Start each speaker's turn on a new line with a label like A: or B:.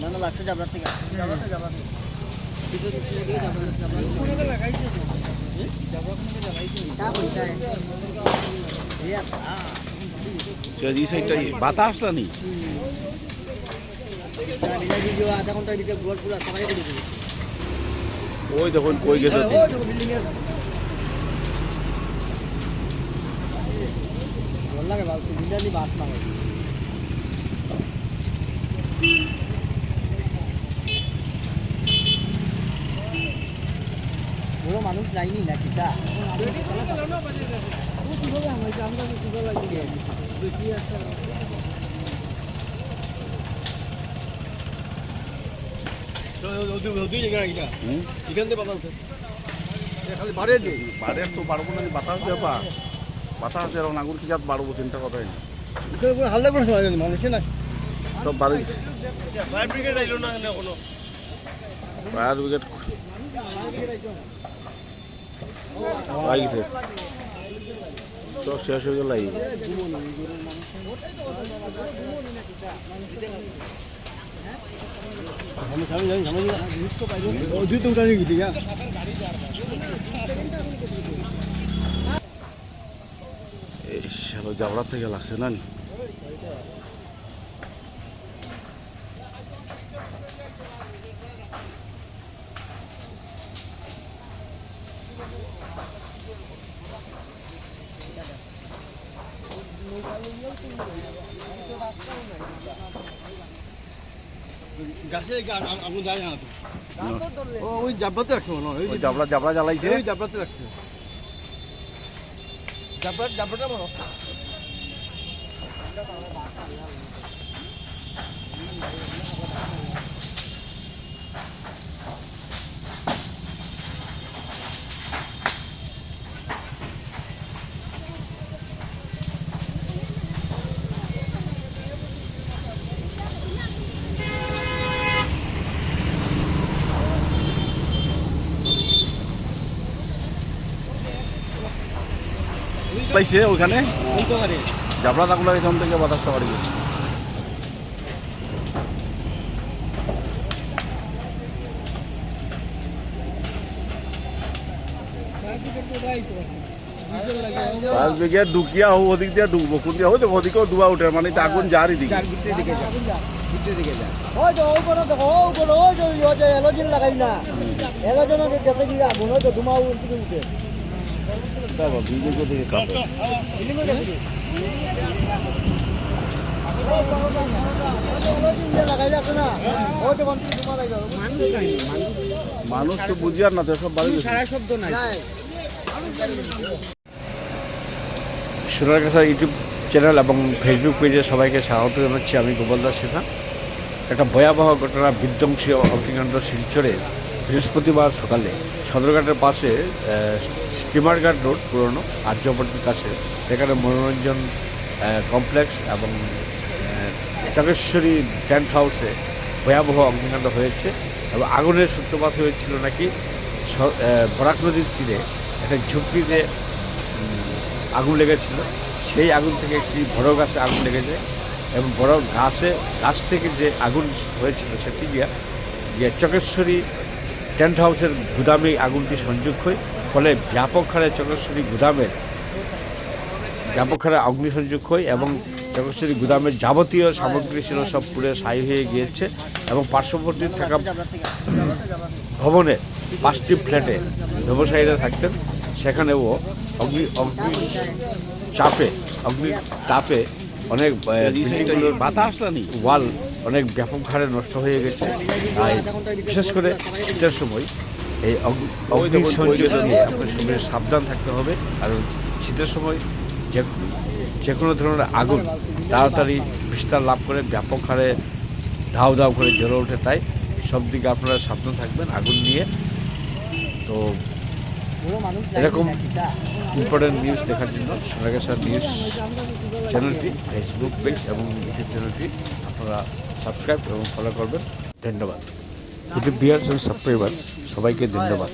A: না না লাগছে থেকে
B: বাতাসটা নেই
A: আধা দিবে
B: ওই দেখুন কই গেছে
C: ওই দেখো বিল্ডিং এর
A: ভালো লাগে বিরিয়ানি ভাত না হয় বড় মানুষ যায়নি না কিটা
C: দেখি একটা
B: হুম?
C: খালি বাড়ে দে
B: বাড়ির তো বাড়বো না বাতাস দেবা বাতাস এরকম নাগুর কি জাত বাড়বো চিন্তা কথাই না
C: হালদা করে শোনা যায় মানুষ না
B: সব বাড়ি
C: ফায়ার ব্রিগেড আইলো না কোনো?
B: ফায়ার ব্রিগেড লাগিছে সব শেষ হয়ে গেল
C: দুই তো উঠানি গেছি
B: এই জাবড়া থেকে লাগছে না নি?
C: গাছে আগুন যায় না ও ওই জাব্বাতে রাখছে মনে হয়
B: ওই জাবড়া জাবড়া জ্বালাইছে।
C: ওই জাব্বাতে রাখছে। చెప్పండి చెప్పడం మనం
B: পাইছে ওখানে? জাবড়া দাগুলা এখান থেকে বাতাসটা বাড়ি গেছে ফায়ার ব্রিগেড ঢুকিয়া হোক ওদিক দিয়ে ঢুকবো কোন দিয়ে হয়তো ওদিকেও ডুবা উঠে মানে আগুন যারই দিকে
A: লাগাই না এলোজন দেখে কি আগুন ওই তো ধুমা উঠে।
B: দিকে
A: তো
C: মানুষ
B: তো বুঝিয়ার না তো সব বাড়ি
C: সারা শব্দ নাই।
D: সোনারগাছা ইউটিউব চ্যানেল এবং ফেসবুক পেজে সবাইকে স্বাগত জানাচ্ছি। আমি গোপাল দাস সেনা একটা ভয়াবহ ঘটনা বিধ্বংসী অগ্নিকাণ্ড শিলচরে বৃহস্পতিবার সকালে সদরঘাটের পাশে স্টিমারঘাট রোড, পুরনো আর্যপট্টির কাছে। সেখানে মনোরঞ্জন কমপ্লেক্স এবং চকেশ্বরী টেন্ট হাউসে ভয়াবহ অগ্নিকাণ্ড হয়েছে এবং আগুনের সূত্রপাত হয়েছিল নাকি বরাক নদীর তীরে একটা ঝুঁকিতে আগুন লেগেছিল। সেই আগুন থেকে একটি বড় গাছে আগুন লেগেছে এবং বড় গাছে, গাছ থেকে যে আগুন হয়েছিল সেটি গিয়া, গিয়ে চকেশ্বরী টেন্ট হাউসের গুদামে আগুনটি সংযোগ হয় ফলে ব্যাপক হারে চকেশ্বরী গুদামের ব্যাপক হারে অগ্নিসংযোগ হয় এবং চকেশ্বরী গুদামের যাবতীয় সামগ্রী ছিল সব পুড়ে ছাই হয়ে গিয়েছে এবং পার্শ্ববর্তী থাকা ভবনে পাঁচটি ফ্ল্যাটে ব্যবসায়ীরা থাকতেন। সেখানেও অগ্নি অগ্নি চাপে অগ্নি তাপে অনেক
B: নেই
D: ওয়াল অনেক ব্যাপক হারে নষ্ট হয়ে গেছে। আর বিশেষ করে শীতের সময় এই অগ্নি সংযোগ নিয়ে আপনার সঙ্গে সাবধান থাকতে হবে। আর শীতের সময় যে যে কোনো ধরনের আগুন তাড়াতাড়ি বিস্তার লাভ করে ব্যাপক হারে ধাও ধাও করে জ্বলে ওঠে। তাই সব দিকে আপনারা সাবধান থাকবেন আগুন নিয়ে। তো এরকম ইম্পর্টেন্ট নিউজ দেখার জন্য সোনাগাছা নিউজ চ্যানেলটি ফেসবুক পেজ এবং ইউটিউব চ্যানেলটি আপনারা সাবস্ক্রাইব এবং ফলো করবেন। ধন্যবাদ। ইউটিউব ভিউয়ার্স এবং সাবস্ক্রাইবার্স সবাইকে ধন্যবাদ।